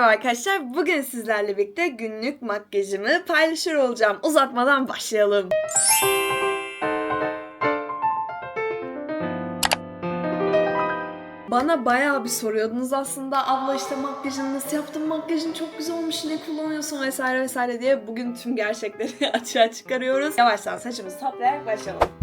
merhaba arkadaşlar. Bugün sizlerle birlikte günlük makyajımı paylaşır olacağım. Uzatmadan başlayalım. Bana bayağı bir soruyordunuz aslında. Abla işte makyajını nasıl yaptın? Makyajın çok güzel olmuş. Ne kullanıyorsun vesaire vesaire diye. Bugün tüm gerçekleri açığa çıkarıyoruz. Yavaştan saçımızı toplayarak başlayalım.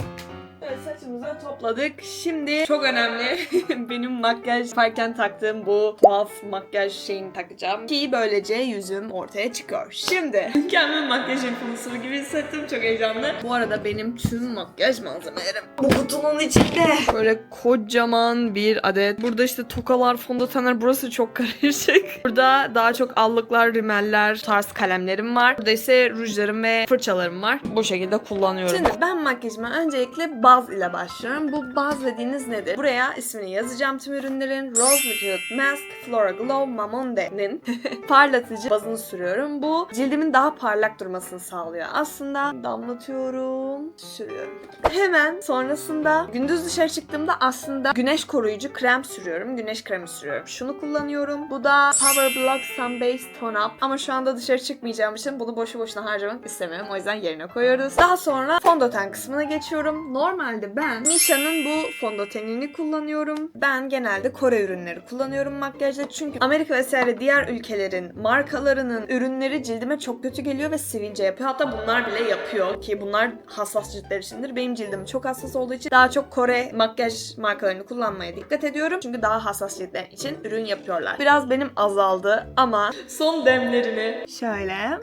Saçımızı topladık. Şimdi çok önemli benim makyaj yaparken taktığım bu tuhaf makyaj şeyini takacağım. Ki böylece yüzüm ortaya çıkıyor. Şimdi mükemmel makyaj influencer gibi hissettim. Çok heyecanlı. Bu arada benim tüm makyaj malzemelerim bu kutunun içinde. Böyle kocaman bir adet. Burada işte tokalar, fondötenler. Burası çok karışık. Burada daha çok allıklar, rimeller, tarz kalemlerim var. Burada ise rujlarım ve fırçalarım var. Bu şekilde kullanıyorum. Şimdi ben makyajıma öncelikle baz ile başlıyorum. Bu baz dediğiniz nedir? Buraya ismini yazacağım tüm ürünlerin. Rose Liquid Mask Flora Glow Mamonde'nin parlatıcı bazını sürüyorum. Bu cildimin daha parlak durmasını sağlıyor. Aslında damlatıyorum, sürüyorum. Hemen sonrasında gündüz dışarı çıktığımda aslında güneş koruyucu krem sürüyorum. Güneş kremi sürüyorum. Şunu kullanıyorum. Bu da Power Block Sun Base Tone Up. Ama şu anda dışarı çıkmayacağım için bunu boşu boşuna harcamak istemiyorum. O yüzden yerine koyuyoruz. Daha sonra fondöten kısmına geçiyorum. Normalde ben Misha'nın bu fondötenini kullanıyorum. Ben genelde Kore ürünleri kullanıyorum makyajda. Çünkü Amerika vesaire diğer ülkelerin markalarının ürünleri cildime çok kötü geliyor ve sivilce yapıyor. Hatta bunlar bile yapıyor ki bunlar hassas ciltler içindir. Benim cildim çok hassas olduğu için daha çok Kore makyaj markalarını kullanmaya dikkat ediyorum. Çünkü daha hassas ciltler için ürün yapıyorlar. Biraz benim azaldı ama son demlerini şöyle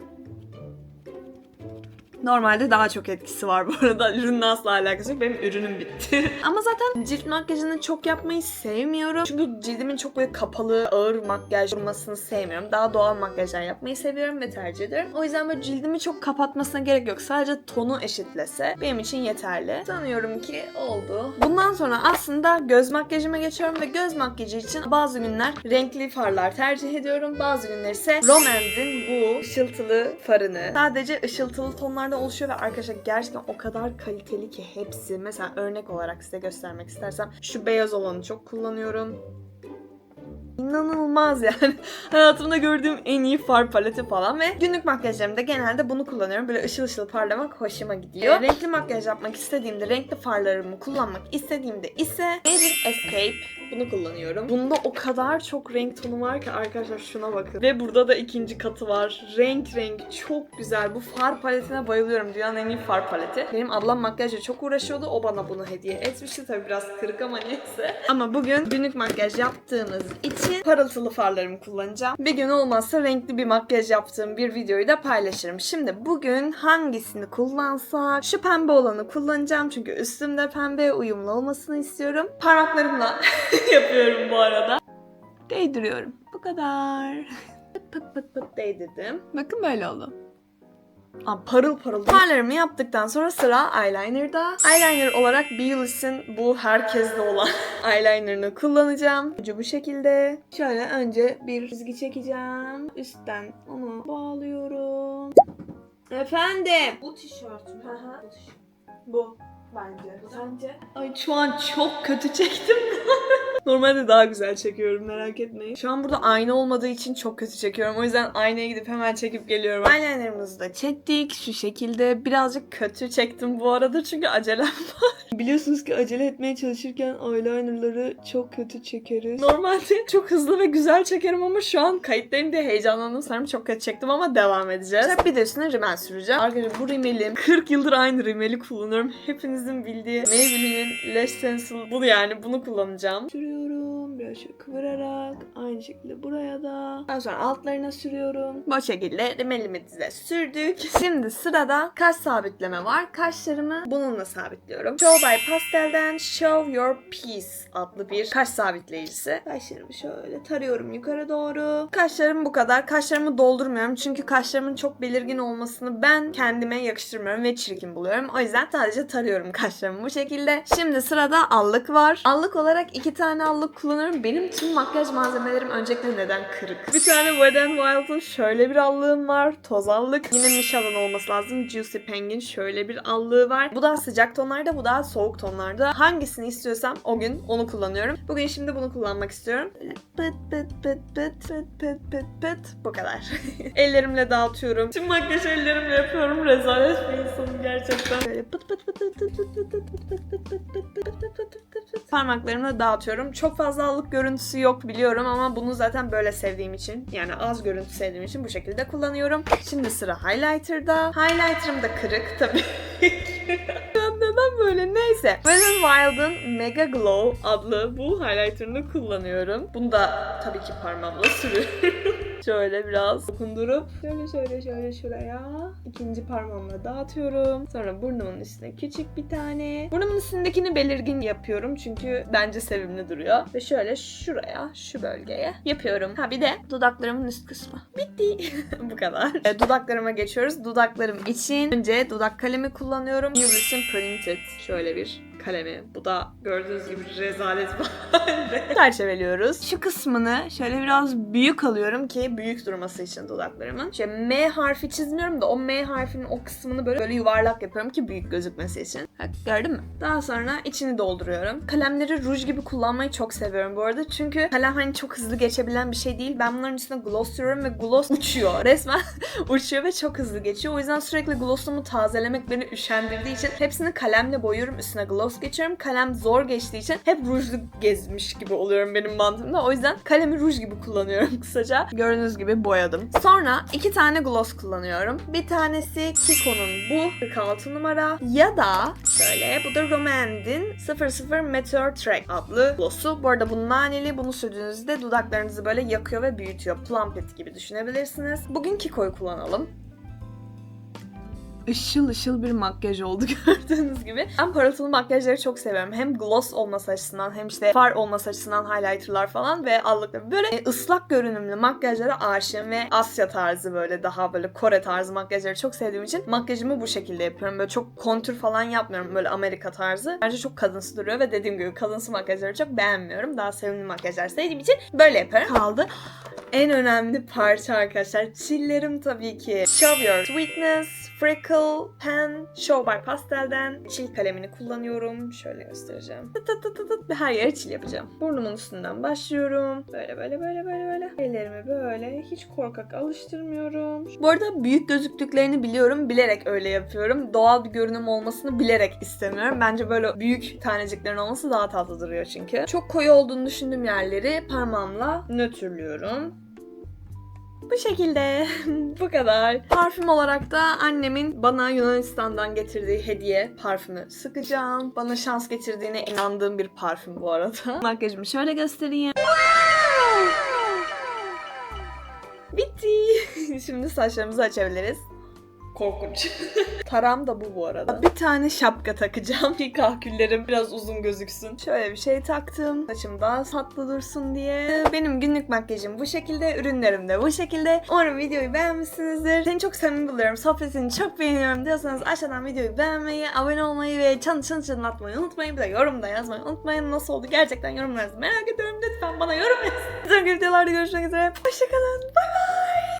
Normalde daha çok etkisi var bu arada. Ürünle asla alakası yok. Benim ürünüm bitti. Ama zaten cilt makyajını çok yapmayı sevmiyorum. Çünkü cildimin çok böyle kapalı, ağır makyaj durmasını sevmiyorum. Daha doğal makyajlar yapmayı seviyorum ve tercih ederim. O yüzden böyle cildimi çok kapatmasına gerek yok. Sadece tonu eşitlese benim için yeterli. Sanıyorum ki oldu. Bundan sonra aslında göz makyajıma geçiyorum ve göz makyajı için bazı günler renkli farlar tercih ediyorum. Bazı günler ise Romance'in bu ışıltılı farını sadece ışıltılı tonlarda oluşuyor ve arkadaşlar gerçekten o kadar kaliteli ki hepsi. Mesela örnek olarak size göstermek istersem şu beyaz olanı çok kullanıyorum. İnanılmaz yani. Hayatımda gördüğüm en iyi far paleti falan ve günlük makyajlarımda genelde bunu kullanıyorum. Böyle ışıl ışıl parlamak hoşuma gidiyor. renkli makyaj yapmak istediğimde, renkli farlarımı kullanmak istediğimde ise Maybelline Escape bunu kullanıyorum. Bunda o kadar çok renk tonu var ki arkadaşlar şuna bakın. Ve burada da ikinci katı var. Renk renk çok güzel. Bu far paletine bayılıyorum. Dünyanın en iyi far paleti. Benim ablam makyajla çok uğraşıyordu. O bana bunu hediye etmişti. Tabii biraz kırık ama neyse. Ama bugün günlük makyaj yaptığımız için parıltılı farlarımı kullanacağım. Bir gün olmazsa renkli bir makyaj yaptığım bir videoyu da paylaşırım. Şimdi bugün hangisini kullansak? Şu pembe olanı kullanacağım. Çünkü üstümde pembe uyumlu olmasını istiyorum. Parmaklarımla yapıyorum bu arada. Değdiriyorum. Bu kadar. Pıt pıt pıt pıt değdirdim. Bakın böyle oldu. Aa, parıl parıl. Farlarımı yaptıktan sonra sıra eyeliner'da. Eyeliner olarak Beulis'in bu herkeste olan eyeliner'ını kullanacağım. Ucu bu şekilde. Şöyle önce bir çizgi çekeceğim. Üstten onu bağlıyorum. Efendim. Bu tişört mü? Aha. Bu tişört. Bu. Bence. Sence? Ay şu an çok kötü çektim. Normalde daha güzel çekiyorum merak etmeyin. Şu an burada ayna olmadığı için çok kötü çekiyorum. O yüzden aynaya gidip hemen çekip geliyorum. Eyelinerımızı da çektik. Şu şekilde birazcık kötü çektim bu arada çünkü acelem var. Biliyorsunuz ki acele etmeye çalışırken eyelinerları çok kötü çekeriz. Normalde çok hızlı ve güzel çekerim ama şu an kayıttayım diye heyecanlandım. Sanırım çok kötü çektim ama devam edeceğiz. İşte bir de üstüne rimel süreceğim. Arkadaşlar bu rimelim 40 yıldır aynı rimeli kullanıyorum. Hepinizin bildiği Maybelline'in Lash Stencil bu yani bunu kullanacağım. Sürüyorum biraz şöyle kıvırarak aynı şekilde buraya da. Daha sonra altlarına sürüyorum. Bu şekilde rimelimi dize sürdük. Şimdi sırada kaş sabitleme var. Kaşlarımı bununla sabitliyorum. Show by Pastel'den Show Your Piece adlı bir kaş sabitleyicisi. Kaşlarımı şöyle tarıyorum yukarı doğru. Kaşlarım bu kadar. Kaşlarımı doldurmuyorum çünkü kaşlarımın çok belirgin olmasını ben kendime yakıştırmıyorum ve çirkin buluyorum. O yüzden sadece tarıyorum kaşlarımı bu şekilde. Şimdi sırada allık var. Allık olarak iki tane allık kullanıyorum. Benim tüm makyaj malzemelerim öncelikle neden kırık? Bir tane Wet n Wild'ın şöyle bir allığım var. Toz allık. Yine Michelin olması lazım. Juicy Peng'in şöyle bir allığı var. Bu daha sıcak tonlarda, bu daha soğuk tonlarda. Hangisini istiyorsam o gün onu kullanıyorum. Bugün şimdi bunu kullanmak istiyorum. Pıt pıt pıt pıt pıt pıt pıt pıt. Bu kadar. ellerimle dağıtıyorum. Tüm makyaj ellerimle yapıyorum. Rezalet bir insanım gerçekten. Böyle pıt pıt pıt pıt pıt Parmaklarımla dağıtıyorum. Çok fazla allık görüntüsü yok biliyorum ama bunu zaten böyle sevdiğim için yani az görüntü sevdiğim için bu şekilde kullanıyorum. Şimdi sıra highlighter'da. Highlighter'ım da kırık tabii Böyle? Neyse. Wet n Wild'ın Mega Glow adlı bu highlighter'ını kullanıyorum. Bunu da tabii ki parmağımla sürüyorum. şöyle biraz dokundurup şöyle şöyle şöyle şuraya ikinci parmağımla dağıtıyorum. Sonra burnumun üstüne küçük bir tane. Burnumun üstündekini belirgin yapıyorum çünkü bence sevimli duruyor. Ve şöyle şuraya, şu bölgeye yapıyorum. Ha bir de dudaklarımın üst kısmı. Bitti. Bu kadar. E, dudaklarıma geçiyoruz. Dudaklarım için önce dudak kalemi kullanıyorum. Ulyssen Printed. Şöyle bir kalemi. Bu da gördüğünüz gibi rezalet halde. Çerçeveliyoruz. Şu kısmını şöyle biraz büyük alıyorum ki büyük durması için dudaklarımın. Şöyle M harfi çizmiyorum da o M harfinin o kısmını böyle, böyle yuvarlak yapıyorum ki büyük gözükmesi için. Bak gördün mü? Daha sonra içini dolduruyorum. Kalemleri ruj gibi kullanmayı çok seviyorum bu arada. Çünkü kalem hani çok hızlı geçebilen bir şey değil. Ben bunların üstüne gloss sürüyorum ve gloss uçuyor. Resmen uçuyor ve çok hızlı geçiyor. O yüzden sürekli glossumu tazelemek beni üşendirdiği için hepsini kalemle boyuyorum. Üstüne gloss geçiyorum. Kalem zor geçtiği için hep rujlu gezmiş gibi oluyorum benim mantığımda. O yüzden kalemi ruj gibi kullanıyorum kısaca. Gördüğünüz gibi boyadım. Sonra iki tane gloss kullanıyorum. Bir tanesi Kiko'nun bu 46 numara ya da şöyle bu da Romand'in 00 Meteor Track adlı glossu. Bu arada bu naneli. Bunu sürdüğünüzde dudaklarınızı böyle yakıyor ve büyütüyor. Plumpet gibi düşünebilirsiniz. Bugün Kiko'yu kullanalım ışıl ışıl bir makyaj oldu gördüğünüz gibi. Ben parıltılı makyajları çok seviyorum. Hem gloss olması açısından hem işte far olması açısından highlighterlar falan ve allıklar. Böyle e, ıslak görünümlü makyajlara aşığım ve Asya tarzı böyle daha böyle Kore tarzı makyajları çok sevdiğim için makyajımı bu şekilde yapıyorum. Böyle çok kontür falan yapmıyorum böyle Amerika tarzı. Bence çok kadınsı duruyor ve dediğim gibi kadınsı makyajları çok beğenmiyorum. Daha sevimli makyajlar sevdiğim için böyle yaparım. Kaldı. En önemli parça arkadaşlar. Çillerim tabii ki. Show Your Sweetness, Freckle, Pen, Show by Pastel'den çil kalemini kullanıyorum. Şöyle göstereceğim. Tıt tıt tıt tıt her yere çil yapacağım. Burnumun üstünden başlıyorum. Böyle böyle böyle böyle böyle. Ellerimi böyle hiç korkak alıştırmıyorum. Bu arada büyük gözüktüklerini biliyorum. Bilerek öyle yapıyorum. Doğal bir görünüm olmasını bilerek istemiyorum. Bence böyle büyük taneciklerin olması daha tatlı duruyor çünkü. Çok koyu olduğunu düşündüğüm yerleri parmağımla nötrlüyorum. Bu şekilde. Bu kadar. Parfüm olarak da annemin bana Yunanistan'dan getirdiği hediye parfümü sıkacağım. Bana şans getirdiğine inandığım bir parfüm bu arada. Makyajımı şöyle göstereyim. Bitti. Şimdi saçlarımızı açabiliriz. Korkunç. Taram da bu bu arada. Bir tane şapka takacağım ki kahküllerim biraz uzun gözüksün. Şöyle bir şey taktım. Saçım daha tatlı dursun diye. Benim günlük makyajım bu şekilde. Ürünlerim de bu şekilde. Umarım videoyu beğenmişsinizdir. Seni çok samimi buluyorum. Sohbetini çok beğeniyorum diyorsanız aşağıdan videoyu beğenmeyi, abone olmayı ve çan çan çınlatmayı unutmayın. Bir de yorumda yazmayı unutmayın. Nasıl oldu gerçekten yorumlarınızı merak ediyorum. Lütfen bana yorum yazın. Sonraki videolarda görüşmek üzere. Hoşçakalın. Bay bay.